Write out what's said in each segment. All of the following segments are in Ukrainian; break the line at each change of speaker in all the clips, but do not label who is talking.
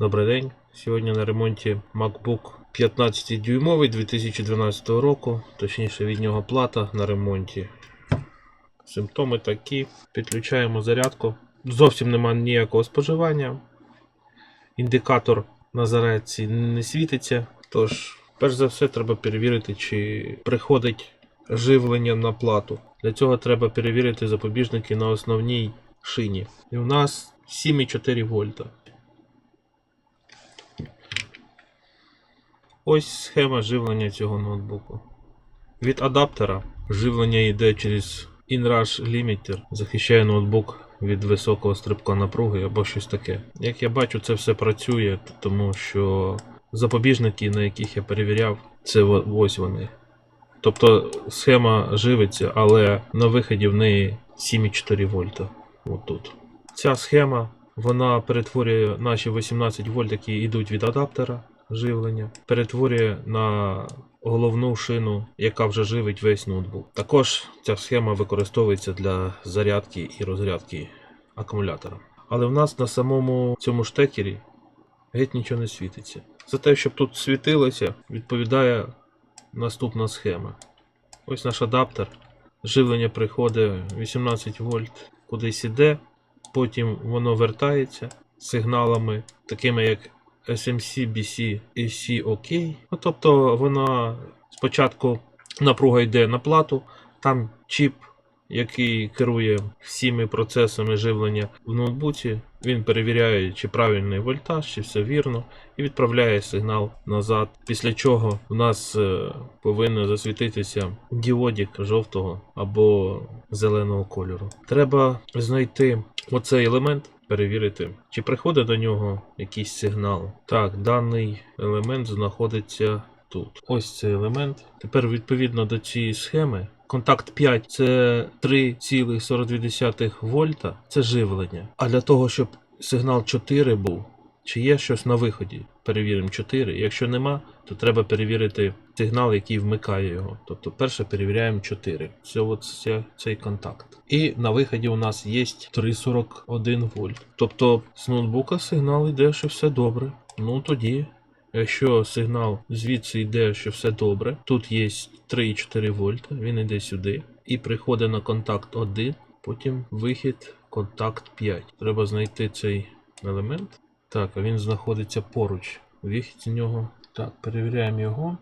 Добрий день. Сьогодні на ремонті MacBook 15 дюймовий 2012 року, точніше від нього плата на ремонті. Симптоми такі. Підключаємо зарядку. Зовсім немає ніякого споживання. Індикатор на зарядці не світиться. Тож, перш за все, треба перевірити, чи приходить живлення на плату. Для цього треба перевірити запобіжники на основній шині. І у нас 7,4 вольта. Ось схема живлення цього ноутбуку. Від адаптера живлення йде через InRush Limiter, захищає ноутбук від високого стрибка напруги або щось таке. Як я бачу, це все працює, тому що запобіжники, на яких я перевіряв, це ось вони. Тобто схема живиться, але на виході в неї 7,4 вольта. Отут. Ця схема вона перетворює наші 18 вольт, які йдуть від адаптера живлення, перетворює на головну шину, яка вже живить весь ноутбук. Також ця схема використовується для зарядки і розрядки акумулятора. Але в нас на самому цьому штекері геть нічого не світиться. За те, щоб тут світилося, відповідає наступна схема. Ось наш адаптер. Живлення приходить 18 вольт кудись іде, потім воно вертається сигналами, такими як SMC, BC і C OK. Ну, тобто вона спочатку напруга йде на плату, там чіп, який керує всіми процесами живлення в ноутбуці. Він перевіряє, чи правильний вольтаж, чи все вірно, і відправляє сигнал назад. Після чого в нас е, повинен засвітитися діодік жовтого або зеленого кольору. Треба знайти оцей елемент, перевірити, чи приходить до нього якийсь сигнал. Так, даний елемент знаходиться тут. Ось цей елемент. Тепер відповідно до цієї схеми. Контакт 5 це 3,42 вольта, це живлення. А для того, щоб сигнал 4 був, чи є щось на виході? Перевіримо 4. Якщо нема, то треба перевірити сигнал, який вмикає його. Тобто перше перевіряємо 4. Це от ця- цей контакт. І на виході у нас є 3,41 вольт. Тобто з ноутбука сигнал йде, що все добре. Ну тоді, якщо сигнал звідси йде, що все добре, тут є 3,4 вольта, він йде сюди і приходить на контакт 1, потім вихід контакт 5. Треба знайти цей елемент. Так, а він знаходиться поруч. Вихід з нього. Так, перевіряємо його.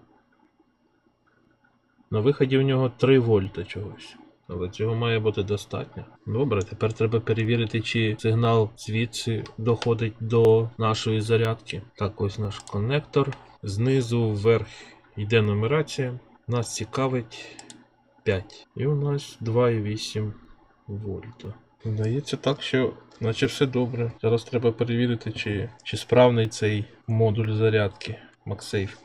На виході в нього 3 вольта чогось. Але цього має бути достатньо. Добре, тепер треба перевірити, чи сигнал звідси доходить до нашої зарядки. Так, ось наш коннектор. Знизу вверх йде нумерація. Нас цікавить 5. І у нас 2,8 вольта. Здається так, що наче все добре. Зараз треба перевірити, чи, чи справний цей модуль зарядки MagSafe.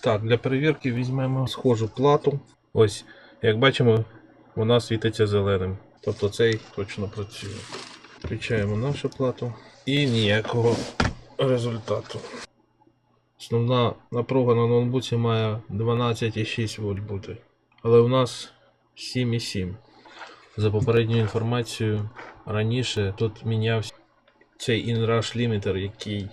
Так, для перевірки візьмемо схожу плату. Ось, як бачимо, вона світиться зеленим. Тобто цей точно працює. Включаємо нашу плату і ніякого результату. Основна напруга на ноутбуці має 12,6 вольт бути. Але у нас 7,7. За попередньою інформацією, раніше тут мінявся цей InRush Limiter, який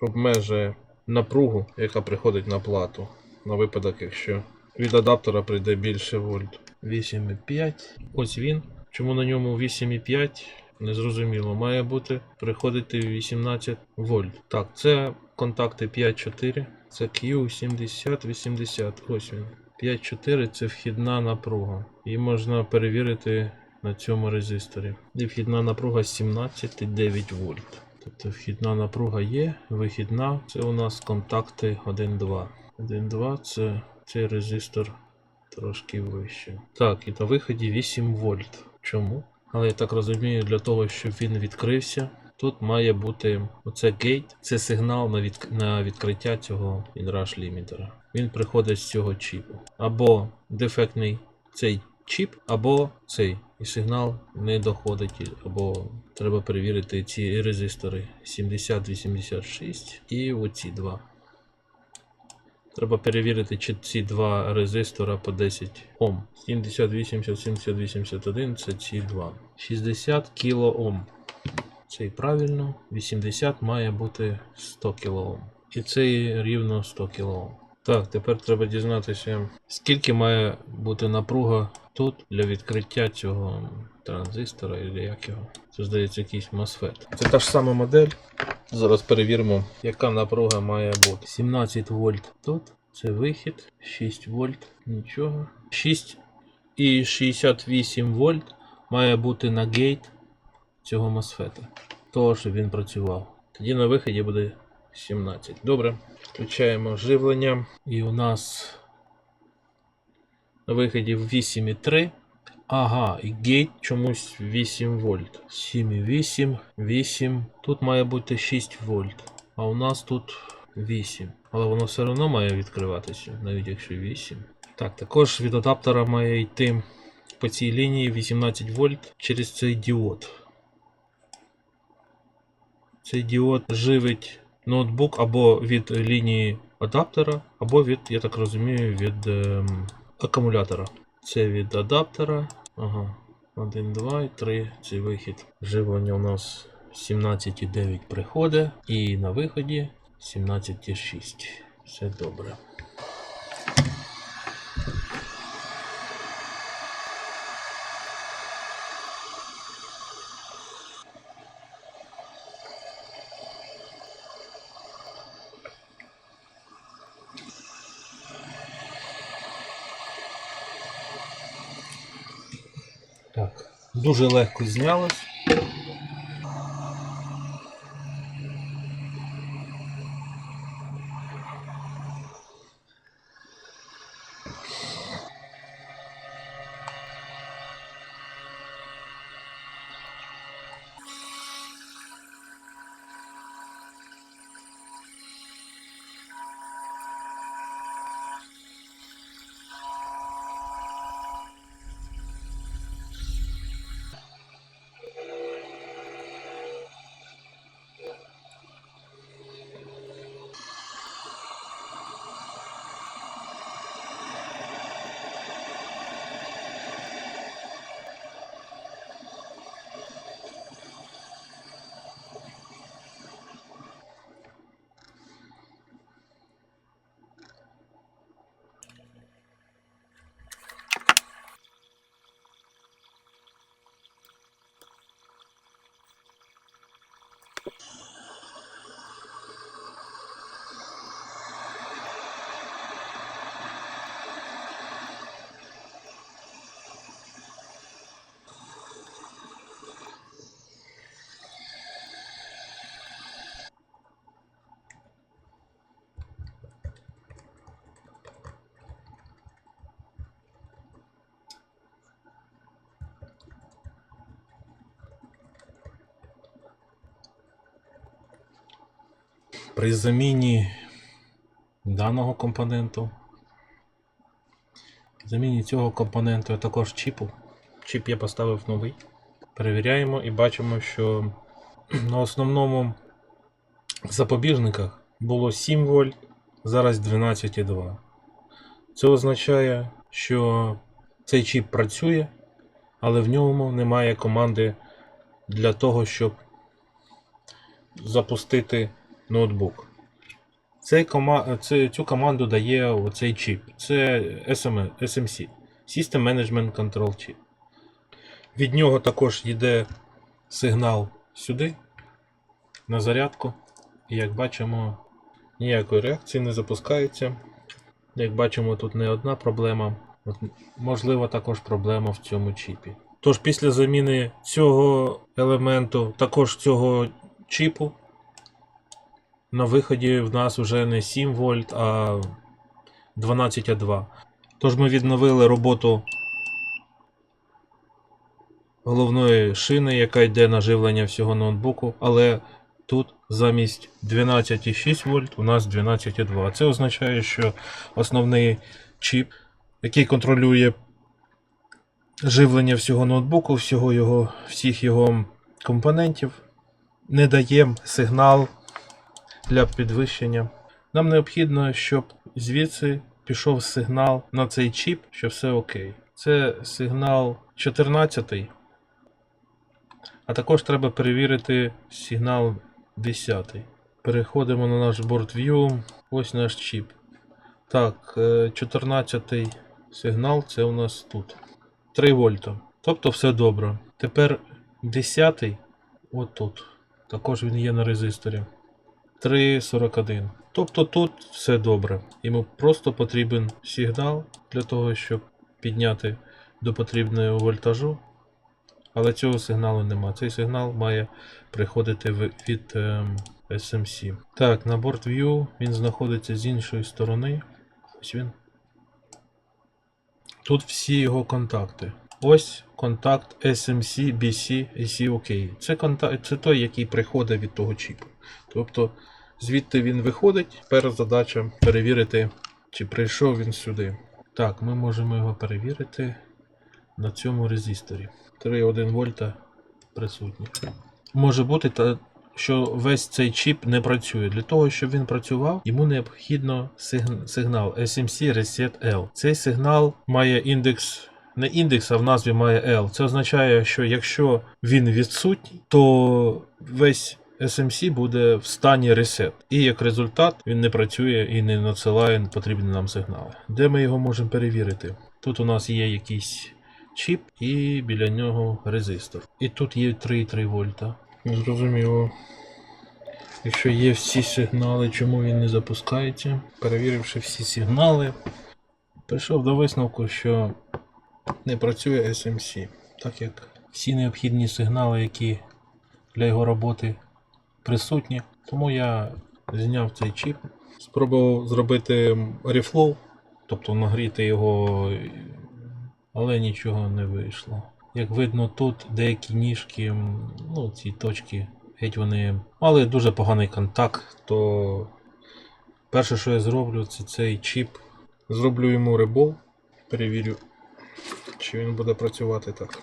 обмежує напругу, яка приходить на плату. На випадок, якщо від адаптера прийде більше вольт. 8,5. Ось він. Чому на ньому 8,5? Незрозуміло. Має бути приходити 18 вольт. Так, це контакти 5.4. Це Q7080. Ось він. 5.4 це вхідна напруга. Її можна перевірити на цьому резисторі. І вхідна напруга 17,9 вольт. Тобто вхідна напруга є, вихідна це у нас контакти 1.2. 1.2 це цей резистор трошки вище. Так, і на виході 8 вольт. Чому? Але я так розумію, для того, щоб він відкрився, тут має бути оце гейт, це сигнал на, відк... на відкриття цього інраш лімітера. Він приходить з цього чіпу. Або дефектний цей чіп, або цей. І сигнал не доходить, або треба перевірити ці резистори 7086 і оці два. Треба перевірити, чи ці два резистора по 10 Ом. 7080, 7081 це ці два. 60 кОм. Цей правильно, 80 має бути 100 кОм. І цей рівно 100 кОм. Так, тепер треба дізнатися, скільки має бути напруга тут для відкриття цього транзистора, і як його. Це здається якийсь MOSFET. Це та ж сама модель. Зараз перевіримо, яка напруга має бути. 17 вольт тут. Це вихід. 6 вольт. Нічого. 6 і 68 вольт має бути на гейт цього MOSFET. Того, щоб він працював. Тоді на виході буде 17. Добре. Включаємо живлення. І у нас на виході 8,3. Ага, і гейт чомусь 8 вольт. 7,8, 8. Тут має бути 6 вольт. А у нас тут 8. Але воно все одно має відкриватися, навіть якщо 8. Так, також від адаптера має йти по цій лінії 18 вольт через цей діод. Цей діод живить ноутбук або від лінії адаптера, або від, я так розумію, від ем, акумулятора. Це від адаптера. Ага. 1, 2 і 3. Це вихід. Живлення у нас 17,9 приходить. І на виході 17,6. Все добре. Дуже легко знялось. При заміні даного компоненту, заміні цього компоненту, також чіпу. Чіп я поставив новий. Перевіряємо і бачимо, що на основному запобіжниках було 7 вольт, зараз 12,2. Це означає, що цей чіп працює, але в ньому немає команди для того, щоб запустити ноутбук. Цей кома... цю команду дає оцей чіп. Це SM... SMC System Management Control Chip. Від нього також йде сигнал сюди, на зарядку. І як бачимо, ніякої реакції не запускається. Як бачимо, тут не одна проблема. От, можливо, також проблема в цьому чіпі. Тож після заміни цього елементу, також цього чіпу, на виході в нас вже не 7 вольт, а 12,2. Тож ми відновили роботу головної шини, яка йде на живлення всього ноутбуку, але тут замість 12,6 вольт у нас 12,2. Це означає, що основний чіп, який контролює живлення всього ноутбуку, всього його, всіх його компонентів, не дає сигнал для підвищення. Нам необхідно, щоб звідси пішов сигнал на цей чіп, що все окей. Це сигнал 14. А також треба перевірити сигнал 10. Переходимо на наш борт View. Ось наш чіп. Так, е, 14 сигнал це у нас тут. 3 вольта. Тобто все добре. Тепер 10 отут. Також він є на резисторі. 3.41. Тобто тут все добре. Йому просто потрібен сигнал для того, щоб підняти до потрібного вольтажу. Але цього сигналу нема. Цей сигнал має приходити від ем, SMC. Так, на борт View він знаходиться з іншої сторони. Ось він. Тут всі його контакти. Ось контакт SMC, BC, ACOK. Це, контакт, це той, який приходить від того чіпу. Тобто звідти він виходить. Тепер задача перевірити, чи прийшов він сюди. Так, ми можемо його перевірити на цьому резисторі. 3,1 вольта присутні. Може бути, що весь цей чіп не працює. Для того, щоб він працював, йому необхідно сигнал SMC Reset L. Цей сигнал має індекс. Не індекс, а в назві має L. Це означає, що якщо він відсутній, то весь SMC буде в стані reset. І як результат він не працює і не надсилає потрібні нам сигнали. Де ми його можемо перевірити? Тут у нас є якийсь чіп і біля нього резистор. І тут є 3,3 вольта. Зрозуміло. Якщо є всі сигнали, чому він не запускається? Перевіривши всі сигнали, прийшов до висновку, що не працює SMC, так як всі необхідні сигнали, які для його роботи присутні. Тому я зняв цей чіп, спробував зробити рефлоу, тобто нагріти його, але нічого не вийшло. Як видно, тут деякі ніжки, ну, ці точки, геть вони мали дуже поганий контакт, то перше, що я зроблю, це цей чіп. Зроблю йому ребол, перевірю, чи він буде працювати так.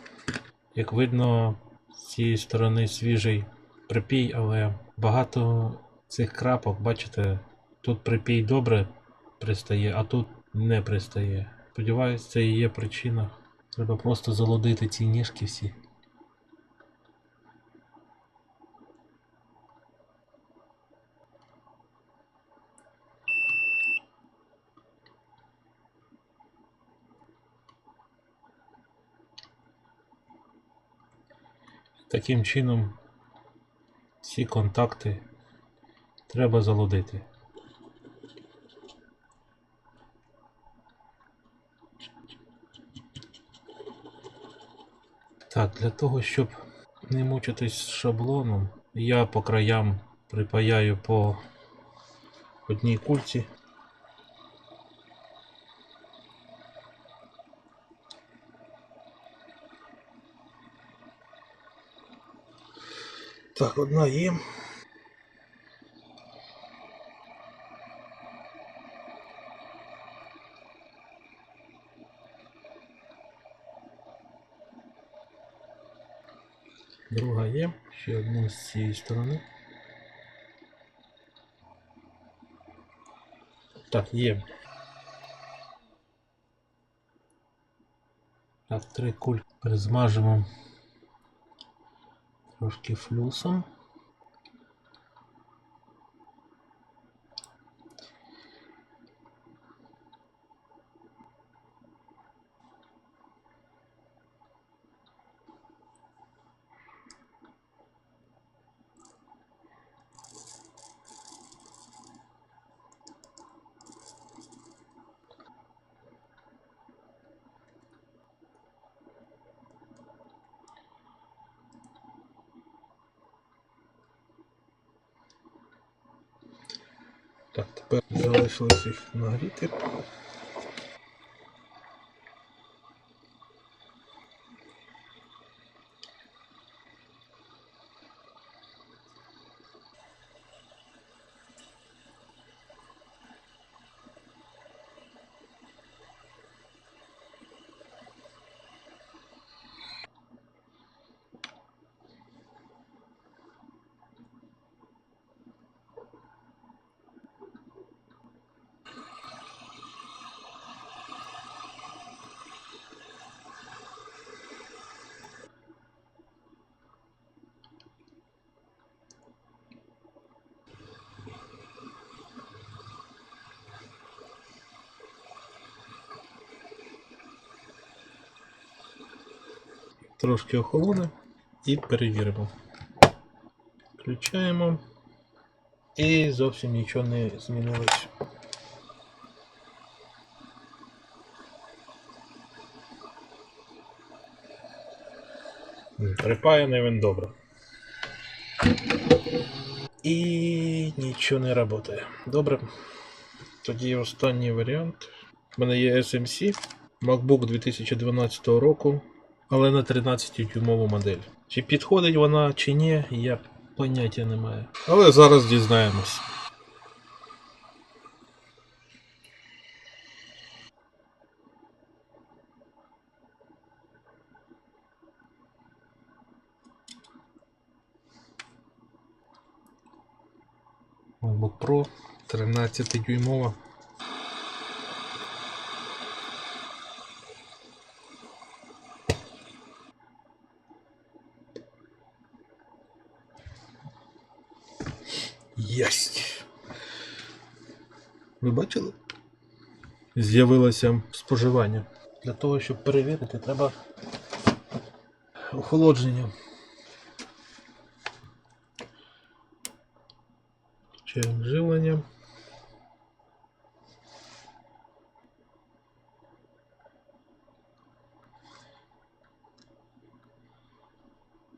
Як видно, з цієї сторони свіжий припій, але багато цих крапок, бачите, тут припій добре пристає, а тут не пристає. Сподіваюсь, це і є причина. Треба просто залудити ці ніжки всі. Таким чином всі контакти треба залудити. Так, для того, щоб не мучитись з шаблоном, я по краям припаяю по одній кульці. Так, одна є. Друга є, ще одна з цієї сторони. Так, є. Так, три кульки перезмажемо трошки флюсом. Так, тепер залишилось їх нагріти. Трошки охолоне і перевіримо. Включаємо. І зовсім нічого не змінилось. Припаяний він добре. І нічого не працює. Добре. Тоді останній варіант. У мене є SMC, MacBook 2012 року, але на 13-дюймову модель. Чи підходить вона, чи ні, я поняття не маю. Але зараз дізнаємось. MacBook Pro 13-дюймова. Єсть. Бачили? З'явилося споживання. Для того, щоб перевірити, треба охолодження. Включаємо живлення.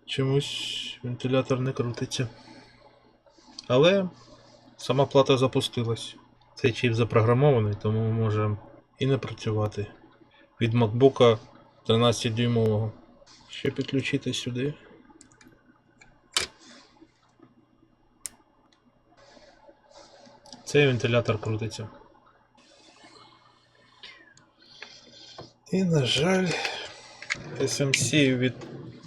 Чомусь вентилятор не крутиться. Але сама плата запустилась. Цей чіп запрограмований, тому може і не працювати. Від MacBook 13-дюймового. Ще підключити сюди. Цей вентилятор крутиться. І, на жаль, SMC від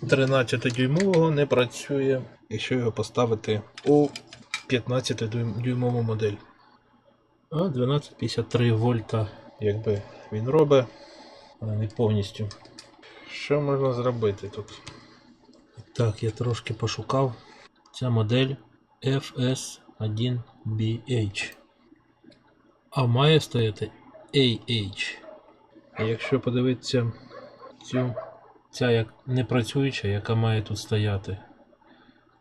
13-дюймового не працює, якщо його поставити у 15-дюймову модель. А 1253 вольта, якби він робить, але не повністю. Що можна зробити тут? Так, я трошки пошукав. Ця модель FS1BH. А має стояти AH. І Якщо подивитися цю, ця як не працююча, яка має тут стояти,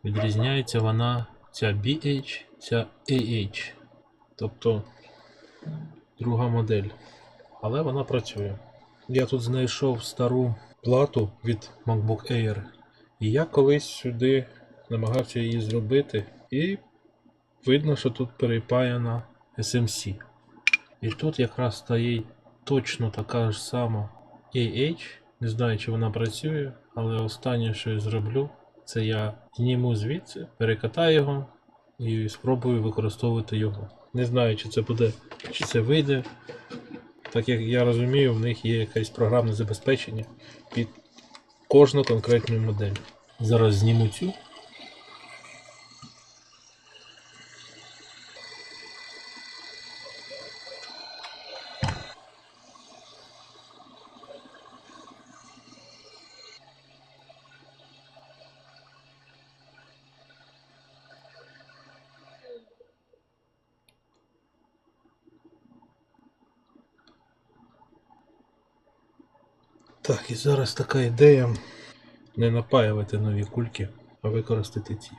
відрізняється вона ця BH, ця AH. Тобто друга модель. Але вона працює. Я тут знайшов стару плату від MacBook Air. І я колись сюди намагався її зробити. І видно, що тут перепаяна SMC. І тут якраз стоїть точно така ж сама AH. Не знаю, чи вона працює, але останнє, що я зроблю, це я зніму звідси, перекатаю його і спробую використовувати його. Не знаю, чи це буде, чи це вийде. Так як я розумію, в них є якесь програмне забезпечення під кожну конкретну модель. Зараз зніму цю. Зараз така ідея не напаювати нові кульки, а використати ці.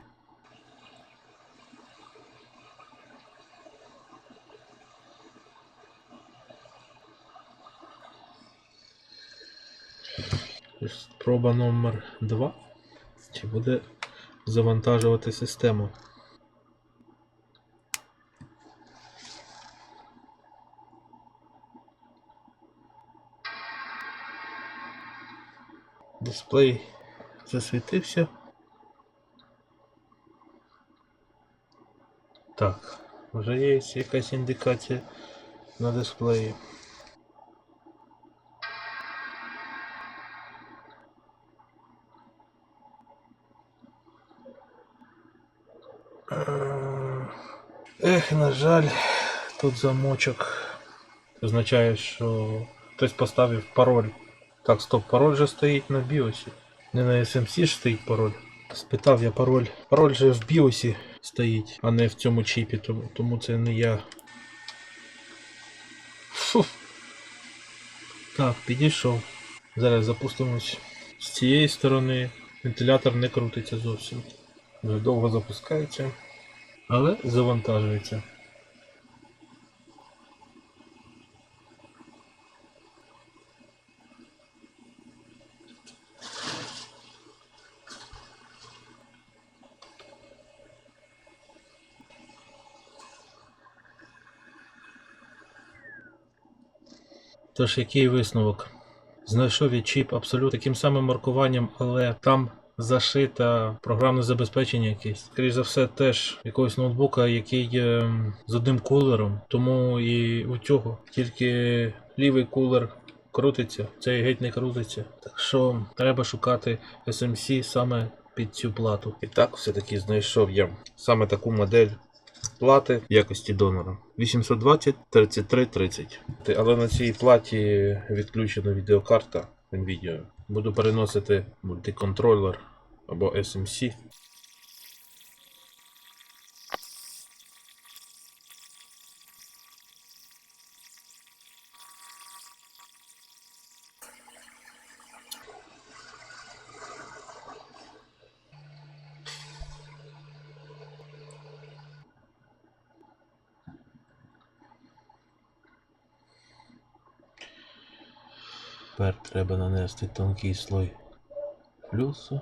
Проба номер 2. Чи буде завантажувати систему? Дисплей засвітився. Так, вже є якась індикація на дисплеї. Ех, на жаль, тут замочок. Означає, що хтось поставив пароль. Так, стоп, пароль же стоїть на біосі. Не на SMC ж стоїть пароль. Спитав я пароль. Пароль же в біосі стоїть, а не в цьому чіпі, тому, тому це не я. Фу. Так, підійшов. Зараз запустимось З цієї сторони вентилятор не крутиться зовсім. Вже довго запускається, але завантажується. Тож, який висновок? Знайшов я чіп абсолютно таким самим маркуванням, але там зашита програмне забезпечення якесь. Скоріше за все, теж якогось ноутбука, який є з одним кулером. Тому і у цього тільки лівий кулер крутиться, цей геть не крутиться. Так що треба шукати SMC саме під цю плату. І так все-таки знайшов я саме таку модель плати в якості донора 820 33 30. Але на цій платі відключена відеокарта NVIDIA. Буду переносити мультиконтролер або SMC. Тепер треба нанести тонкий слой флюсу.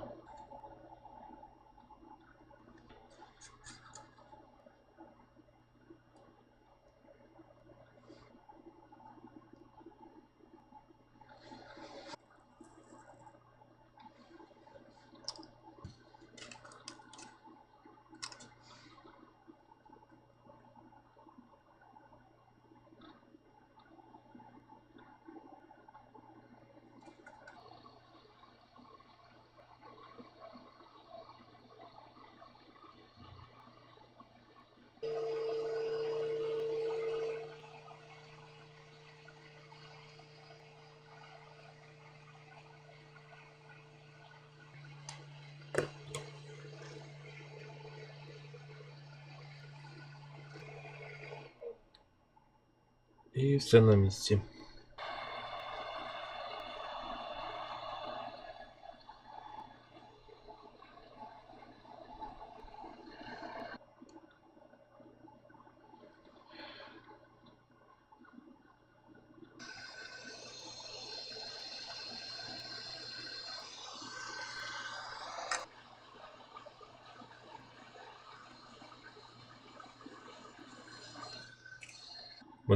І все на місці.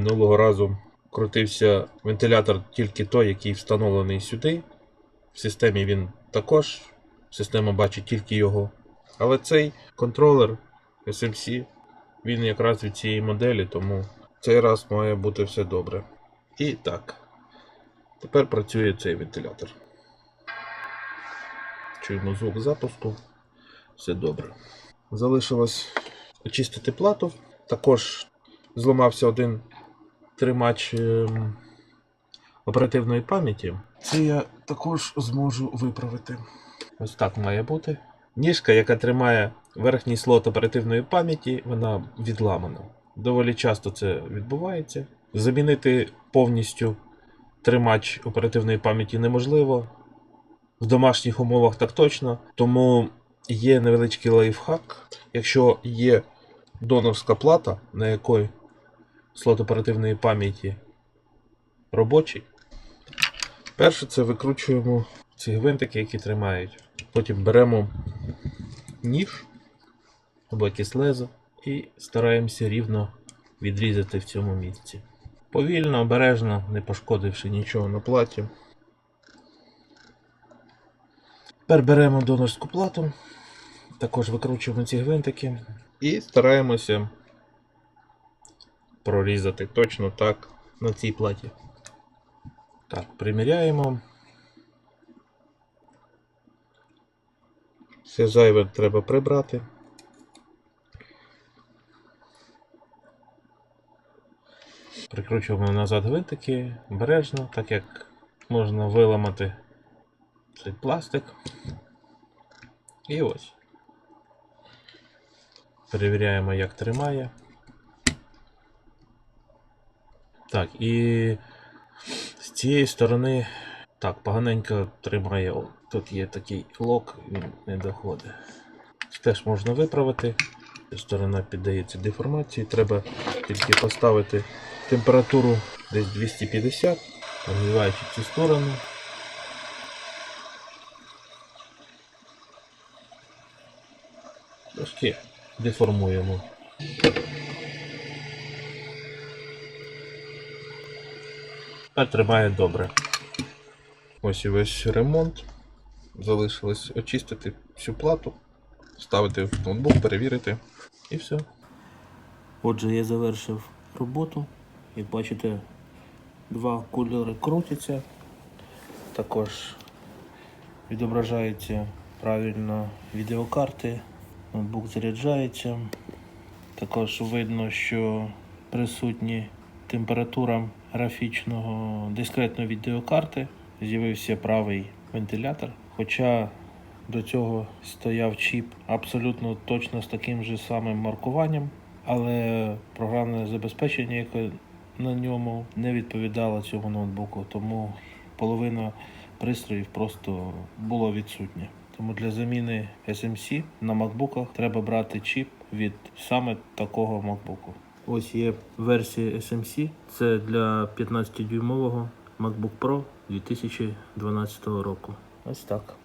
Минулого разу крутився вентилятор тільки той, який встановлений сюди. В системі він також. Система бачить тільки його. Але цей контролер SMC, він якраз від цієї моделі, тому цей раз має бути все добре. І так. Тепер працює цей вентилятор. Чуємо звук запуску. Все добре. Залишилось очистити плату. Також зламався один тримач ем, оперативної пам'яті. Це я також зможу виправити. Ось так має бути. Ніжка, яка тримає верхній слот оперативної пам'яті, вона відламана. Доволі часто це відбувається. Замінити повністю тримач оперативної пам'яті неможливо. В домашніх умовах так точно. Тому є невеличкий лайфхак. Якщо є донорська плата, на якої слот оперативної пам'яті робочий. Перше це викручуємо ці гвинтики, які тримають. Потім беремо ніж або якесь лезо і стараємося рівно відрізати в цьому місці. Повільно, обережно, не пошкодивши нічого на платі. Тепер беремо донорську плату, також викручуємо ці гвинтики і стараємося прорізати точно так на цій платі. Так, приміряємо. Все зайве треба прибрати. Прикручуємо назад гвинтики обережно, так як можна виламати цей пластик. І ось. Перевіряємо, як тримає. Так, і з цієї сторони Так, поганенько тримає. Тут є такий лок, він не доходить. Теж можна виправити. Сторона піддається деформації. Треба тільки поставити температуру десь 250, прогріваючи цю сторону. Трошки деформуємо. Тепер тримає добре. Ось і весь ремонт. Залишилось очистити всю плату, ставити в ноутбук, перевірити і все. Отже, я завершив роботу. Як бачите, два кольори крутяться. Також відображаються правильно відеокарти, ноутбук заряджається. Також видно, що присутні температура графічного дискретної відеокарти. З'явився правий вентилятор. Хоча до цього стояв чіп абсолютно точно з таким же самим маркуванням, але програмне забезпечення, яке на ньому не відповідало цьому ноутбуку, тому половина пристроїв просто було відсутнє. Тому для заміни SMC на MacBook треба брати чіп від саме такого MacBook. Ось є версія SMC. Це для 15-дюймового MacBook Pro 2012 року. Ось так.